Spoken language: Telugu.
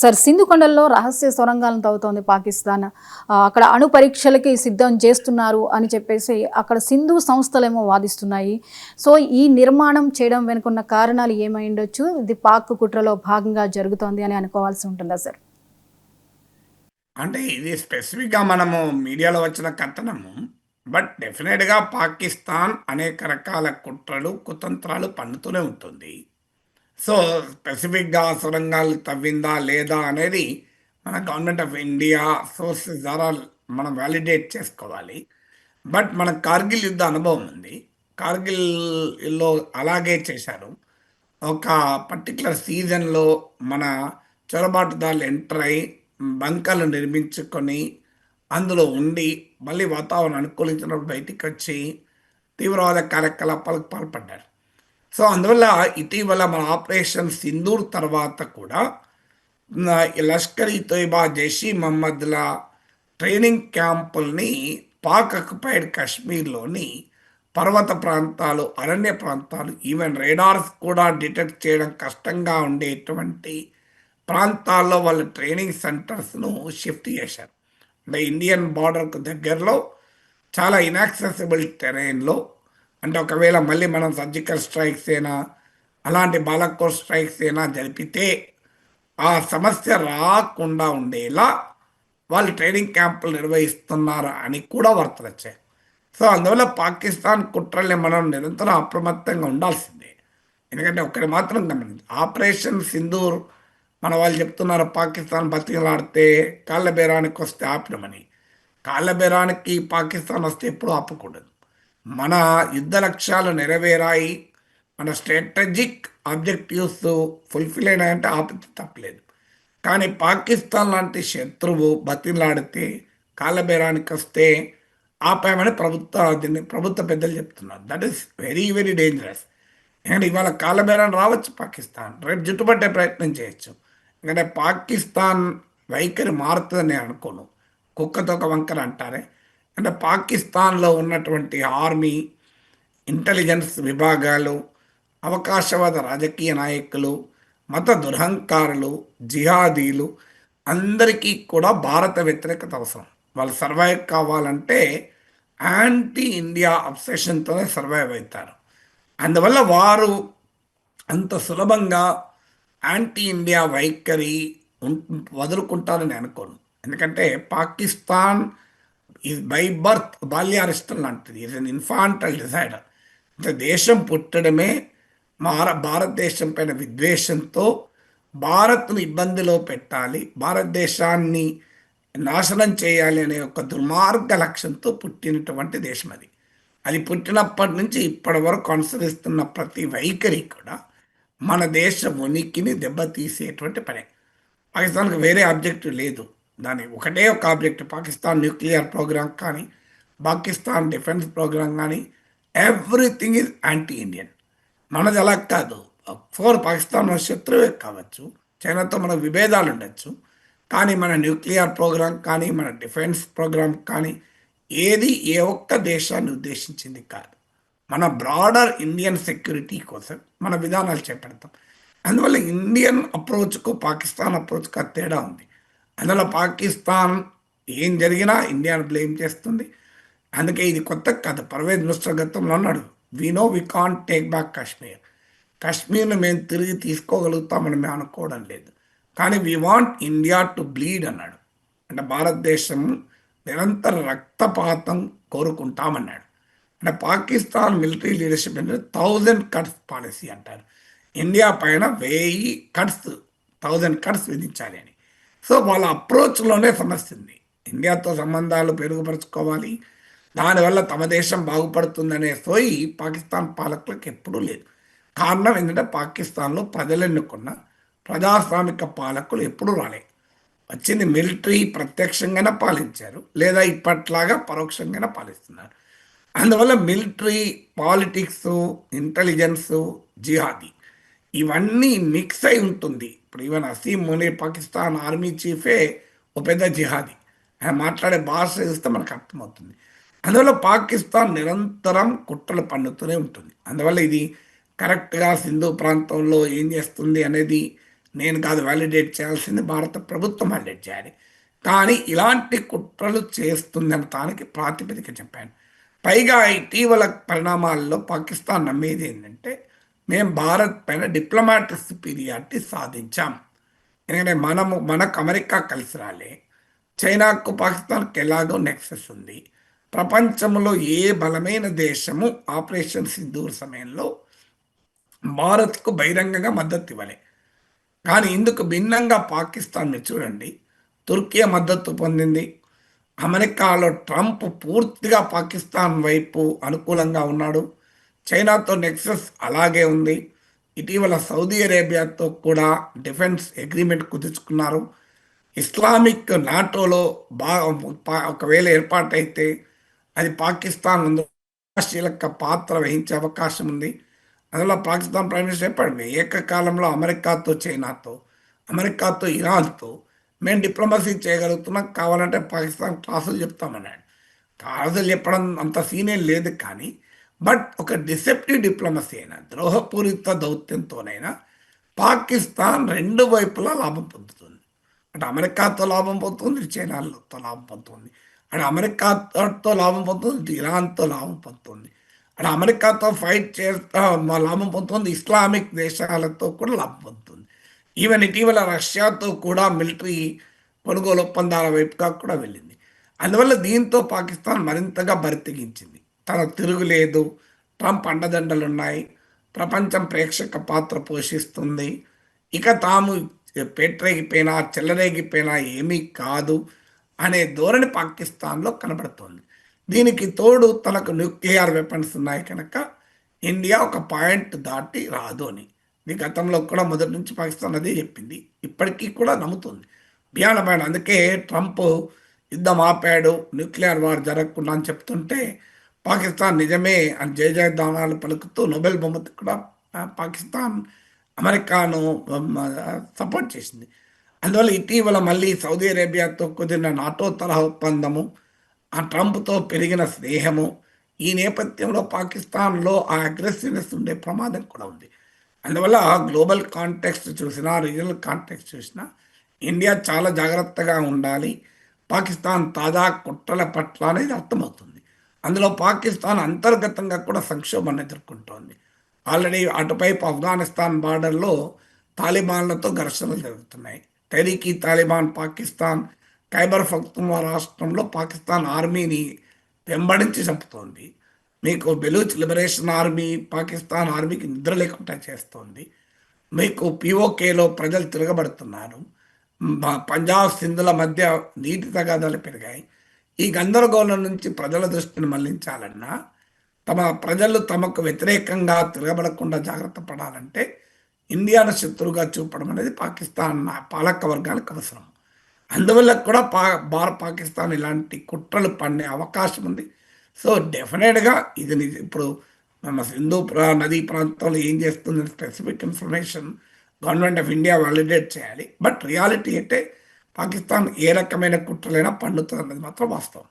సార్ సింధు కొండల్లో రహస్య సొరంగాలను తవ్వుతోంది పాకిస్తాన్. అక్కడ అణు పరీక్షలకి సిద్ధం చేస్తున్నారు అని చెప్పేసి అక్కడ సింధు సంస్థలేమో వాదిస్తున్నాయి. సో ఈ నిర్మాణం చేయడం వెనుకున్న కారణాలు ఏమై ఉండొచ్చు? ఇది పాక్ కుట్రలో భాగంగా జరుగుతోంది అని అనుకోవాల్సి ఉంటుందా సార్? అంటే ఇది స్పెసిఫిక్గా మనము మీడియాలో వచ్చిన కథనము. బట్ డెఫినెట్గా పాకిస్తాన్ అనేక రకాల కుట్రలు కుతంత్రాలు పన్నుతూనే ఉంటుంది. సో స్పెసిఫిక్గా సొరంగాలు తవ్విందా లేదా అనేది మన గవర్నమెంట్ ఆఫ్ ఇండియా సోర్సెస్ ద్వారా మనం వ్యాలిడేట్ చేసుకోవాలి. బట్ మన కార్గిల్ యుద్ధ అనుభవం ఉంది. కార్గిల్లో అలాగే చేశారు. ఒక పర్టికులర్ సీజన్లో మన చొరబాటుదారులు ఎంటర్ అయి బంకర్లు నిర్మించుకొని అందులో ఉండి మళ్ళీ వాతావరణం అనుకూలించినప్పుడు బయటికి వచ్చి తీవ్రవాద కార్యకలాపాలకు పాల్పడ్డారు. సో అందువల్ల ఇటీవల మన ఆపరేషన్ సింధూర్ తర్వాత కూడా లష్కర్ ఈ తోయిబా జైషీ మహమ్మద్ల ట్రైనింగ్ క్యాంపుల్ని పాక్ అక్యుపైడ్ కాశ్మీర్లోని పర్వత ప్రాంతాలు అరణ్య ప్రాంతాలు ఈవెన్ రేడార్స్ కూడా డిటెక్ట్ చేయడం కష్టంగా ఉండేటువంటి ప్రాంతాల్లో వాళ్ళ ట్రైనింగ్ సెంటర్స్ను షిఫ్ట్ చేశారు. అంటే ఇండియన్ బార్డర్కు దగ్గరలో చాలా ఇన్యాక్సెసిబుల్ టెరైన్లో అంటే ఒకవేళ మళ్ళీ మనం సర్జికల్ స్ట్రైక్స్ అయినా అలాంటి బాలకోర్ స్ట్రైక్స్ అయినా జరిపితే ఆ సమస్య రాకుండా ఉండేలా వాళ్ళు ట్రైనింగ్ క్యాంపులు నిర్వహిస్తున్నారు అని కూడా వార్తలు వచ్చాయి. సో అందువల్ల పాకిస్తాన్ కుట్రల్ని మనం నిరంతరం అప్రమత్తంగా ఉండాల్సిందే. ఎందుకంటే ఒక్కటి మాత్రం గమనించి ఆపరేషన్ సింధూర్ మన వాళ్ళు చెప్తున్నారు పాకిస్తాన్ బతికలాడితే కాళ్ళ బేరానికి వస్తే ఆపినమని కాళ్ళ బేరానికి పాకిస్తాన్ వస్తే ఎప్పుడూ ఆపకూడదు. మన యుద్ధ లక్ష్యాలు నెరవేరాయి. మన స్ట్రాటజిక్ ఆబ్జెక్టివ్స్ ఫుల్ఫిల్ అయినాయంటే ఆపత్తి తప్పలేదు. కానీ పాకిస్తాన్ లాంటి శత్రువు బతిలాడితే కాలబేరానికి వస్తే ఆపామని ప్రభుత్వ దీన్ని ప్రభుత్వ పెద్దలు చెప్తున్నారు. That is very very dangerous ఎందుకంటే ఇవాళ కాలబేరాన్ని రావచ్చు పాకిస్తాన్. రేపు జుట్టుపట్టే ప్రయత్నం చేయొచ్చు. ఎందుకంటే పాకిస్తాన్ వైఖరి మారుతుందని అనుకోను. కుక్కతో ఒక వంకర అంటారే. అంటే పాకిస్తాన్లో ఉన్నటువంటి ఆర్మీ ఇంటెలిజెన్స్ విభాగాలు అవకాశవాద రాజకీయ నాయకులు మత దురహంకారులు జిహాదీలు అందరికీ కూడా భారత వ్యతిరేకత అవసరం. వాళ్ళు సర్వైవ్ కావాలంటే యాంటీ ఇండియా అబ్సెషన్తోనే సర్వైవ్ అవుతారు. అందువల్ల వారు అంత సులభంగా యాంటీ ఇండియా వైఖరి వదులుకుంటారని అనుకోను. ఎందుకంటే పాకిస్తాన్ బై బర్త్ బాల్యారిష్టం లాంటిది. ఈజ్ అన్ ఇన్ఫాంటల్ డిసైడర్ అంటే దేశం పుట్టడమే మార భారతదేశం పైన విద్వేషంతో భారత్ను ఇబ్బందిలో పెట్టాలి భారతదేశాన్ని నాశనం చేయాలి అనే ఒక దుర్మార్గ లక్ష్యంతో పుట్టినటువంటి దేశం అది. అది పుట్టినప్పటి నుంచి ఇప్పటి వరకు అనుసరిస్తున్న ప్రతి వైఖరి కూడా మన దేశ ఉనికిని దెబ్బతీసేటువంటి పనే. పాకిస్తాన్కి వేరే ఆబ్జెక్టివ్ లేదు. దాని ఒకటే ఒక ఆబ్జెక్ట్ పాకిస్తాన్ న్యూక్లియర్ ప్రోగ్రామ్ కానీ పాకిస్తాన్ డిఫెన్స్ ప్రోగ్రామ్ కానీ ఎవ్రీథింగ్ ఈజ్ యాంటీ ఇండియన్ మనది అలా కాదు. ఫోర్ పాకిస్తాన్ మన శత్రువే కావచ్చు చైనాతో మన విభేదాలు ఉండొచ్చు కానీ మన న్యూక్లియర్ ప్రోగ్రామ్ కానీ మన డిఫెన్స్ ప్రోగ్రామ్ కానీ ఏది ఏ ఒక్క దేశాన్ని ఉద్దేశించింది కాదు. మన బ్రాడర్ ఇండియన్ సెక్యూరిటీ కోసం మన విధానాలు చేపడతాం. అందువల్ల ఇండియన్ అప్రోచ్కు పాకిస్తాన్ అప్రోచ్కు తేడా ఉంది. అందులో పాకిస్తాన్ ఏం జరిగినా ఇండియాను బ్లేమ్ చేస్తుంది. అందుకే ఇది కొత్త కథ. పర్వేజ్ మినిస్టర్ గతంలో అన్నాడు we know we can't take back Kashmir కాశ్మీర్ను మేము తిరిగి తీసుకోగలుగుతామని మేము అనుకోవడం లేదు. కానీ we want India to bleed అన్నాడు. అంటే భారతదేశం నిరంతర రక్తపాతం కోరుకుంటామన్నాడు. అంటే పాకిస్తాన్ మిలిటరీ లీడర్షిప్ అంటే థౌజండ్ కట్స్ పాలసీ అంటారు. ఇండియా పైన వెయ్యి కట్స్ థౌజండ్ కట్స్ విధించాలి అని. సో వాళ్ళ అప్రోచ్లోనే సమస్య ఉంది. ఇండియాతో సంబంధాలు పెరుగుపరుచుకోవాలి. దానివల్ల తమ దేశం బాగుపడుతుందనే సోయి పాకిస్తాన్ పాలకులకు ఎప్పుడూ లేదు. కారణం ఏంటంటే పాకిస్తాన్లో ప్రజలు ఎన్నుకున్న ప్రజాస్వామిక పాలకులు ఎప్పుడూ రాలేదు వచ్చింది మిలిటరీ ప్రత్యక్షంగానే పాలించారు. లేదా ఇప్పట్లాగా పరోక్షంగానే పాలిస్తున్నారు. అందువల్ల మిలిటరీ పాలిటిక్స్ ఇంటెలిజెన్స్ జిహాదీ ఇవన్నీ మిక్స్ అయి ఉంటుంది. ఇప్పుడు ఈవెన్ అసీం మునీర్ పాకిస్తాన్ ఆర్మీ చీఫే ఓ పెద్ద జిహాదీ. ఆయన మాట్లాడే భాష చూస్తే మనకు అర్థమవుతుంది. అందువల్ల పాకిస్తాన్ నిరంతరం కుట్రలు పండుతూనే ఉంటుంది. అందువల్ల ఇది కరెక్ట్గా సింధు ప్రాంతంలో ఏం చేస్తుంది అనేది నేను కాదు వ్యాలిడేట్ చేయాల్సింది భారత ప్రభుత్వం వ్యాలిడేట్ చేయాలి. కానీ ఇలాంటి కుట్రలు చేస్తుందని దానికి ప్రాతిపదిక చెప్పాను. పైగా ఇటీవల పరిణామాల్లో పాకిస్తాన్ నమ్మేది ఏంటంటే మేము భారత్ పైన డిప్లొమాటిక్ సుపీరియారిటీ సాధించాం. ఎందుకంటే మనము మనకు అమెరికా కలిసి రాలే. చైనాకు పాకిస్తాన్కి ఎలాగో నెక్సెస్ ఉంది. ప్రపంచంలో ఏ బలమైన దేశము ఆపరేషన్ సింధూర్ సమయంలో భారత్కు బహిరంగంగా మద్దతు ఇవ్వలే. కానీ ఇందుకు భిన్నంగా పాకిస్తాన్ని చూడండి. తుర్కీ మద్దతు పొందింది. అమెరికాలో ట్రంప్ పూర్తిగా పాకిస్తాన్ వైపు అనుకూలంగా ఉన్నాడు. చైనాతో నెక్సెస్ అలాగే ఉంది. ఇటీవల సౌదీ అరేబియాతో కూడా డిఫెన్స్ అగ్రిమెంట్ కుదుర్చుకున్నారు. ఇస్లామిక్ నాటోలో బా ఒకవేళ ఏర్పాటైతే అది పాకిస్తాన్ ముందు క్రియాశీలక పాత్ర వహించే అవకాశం ఉంది. అందులో పాకిస్తాన్ ప్రైమ్ మినిస్టర్ చెప్పండి ఏకకాలంలో అమెరికాతో చైనాతో అమెరికాతో ఇరాన్తో మేము డిప్లొమసీ చేయగలుగుతున్నాం. కావాలంటే పాకిస్తాన్ క్లాసులు చెప్తామన్నాడు. క్లాసులు చెప్పడం అంత సీనియర్ లేదు కానీ బట్ ఒక డిసెప్టివ్ డిప్లొమసీ అయినా ద్రోహపూరిత దౌత్యంతోనైనా పాకిస్తాన్ రెండు వైపులా లాభం పొందుతుంది. అటు అమెరికాతో లాభం పొందుతుంది చైనాతో లాభం పొందుతుంది. అటు అమెరికాతో లాభం పొందుతుంది ఇటు ఇరాన్తో లాభం పొందుతుంది. అటు అమెరికాతో ఫైట్ చేస్తా లాభం పొందుతుంది ఇస్లామిక్ దేశాలతో కూడా లాభం పొందుతుంది. ఈవెన్ ఇటీవల రష్యాతో కూడా మిలిటరీ కొనుగోలు ఒప్పందాల వైపుగా కూడా వెళ్ళింది. అందువల్ల దీంతో పాకిస్తాన్ మరింతగా బరితెగించింది తనకు తిరుగులేదు. ట్రంప్ అండదండలు ఉన్నాయి ప్రపంచం ప్రేక్షక పాత్ర పోషిస్తుంది. ఇక తాము పెట్టరేగిపోయినా చెల్లరేగిపోయినా ఏమీ కాదు అనే ధోరణి పాకిస్తాన్లో కనబడుతోంది. దీనికి తోడు తనకు న్యూక్లియర్ వెపన్స్ ఉన్నాయి కనుక ఇండియా ఒక పాయింట్ దాటి రాదు అని. ఇది గతంలో కూడా మొదటి నుంచి పాకిస్తాన్ అదే చెప్పింది. ఇప్పటికీ కూడా నమ్ముతుంది. భయానమైన అందుకే ట్రంప్ యుద్ధం ఆపాడు న్యూక్లియర్ వార్ జరగకుండా అని చెప్తుంటే పాకిస్తాన్ నిజమే అని జయ జయదానాలు పలుకుతూ నోబెల్ బహుమతి కూడా పాకిస్తాన్ అమెరికాను సపోర్ట్ చేసింది. అందువల్ల ఇటీవల మళ్ళీ సౌదీ అరేబియాతో కుదిరిన నాటో తరహా ఒప్పందము ఆ ట్రంప్తో పెరిగిన స్నేహము ఈ నేపథ్యంలో పాకిస్తాన్లో ఆ అగ్రెసివ్నెస్ ఉండే ప్రమాదం కూడా ఉంది. అందువల్ల గ్లోబల్ కాంటెక్స్ట్ చూసినా రీజనల్ కాంటెక్స్ట్ చూసినా ఇండియా చాలా జాగ్రత్తగా ఉండాలి. పాకిస్తాన్ తాజా కుట్రల పట్ల అనేది అర్థమవుతుంది. అందులో పాకిస్తాన్ అంతర్గతంగా కూడా సంక్షోభాన్ని ఎదుర్కొంటోంది. ఆల్రెడీ అటుపైపు ఆఫ్ఘనిస్తాన్ బార్డర్లో తాలిబాన్లతో ఘర్షణలు జరుగుతున్నాయి. తెరీకి తాలిబాన్ పాకిస్తాన్ ఖైబర్ ఫక్తుమా రాష్ట్రంలో పాకిస్తాన్ ఆర్మీని వెంబడించి చంపుతోంది. మీకు బెలూచ్ లిబరేషన్ ఆర్మీ పాకిస్తాన్ ఆర్మీకి నిద్ర లేకుండా చేస్తోంది. మీకు పిఓకేలో ప్రజలు తిరగబడుతున్నారు. పంజాబ్ సింధుల మధ్య నీటి తగాదాలు పెరిగాయి. ఈ గందరగోళం నుంచి ప్రజల దృష్టిని మళ్ళించాలన్నా తమ ప్రజలు తమకు వ్యతిరేకంగా తిరగబడకుండా జాగ్రత్త పడాలంటే ఇండియాను శత్రువుగా చూపడం అనేది పాకిస్తాన్ పాలక వర్గాలకు అవసరం. అందువల్ల కూడా పా భారత్ పాకిస్తాన్ ఇలాంటి కుట్రలు పడే అవకాశం ఉంది. సో డెఫినెట్గా ఇది ఇప్పుడు మన సింధు నదీ ప్రాంతంలో ఏం చేస్తుంది specific information government of India validate చేయాలి. బట్ రియాలిటీ అంటే పాకిస్తాన్ ఏ రకమైన కుట్రలైనా పండుతుంది అన్నది మాత్రం వాస్తవం.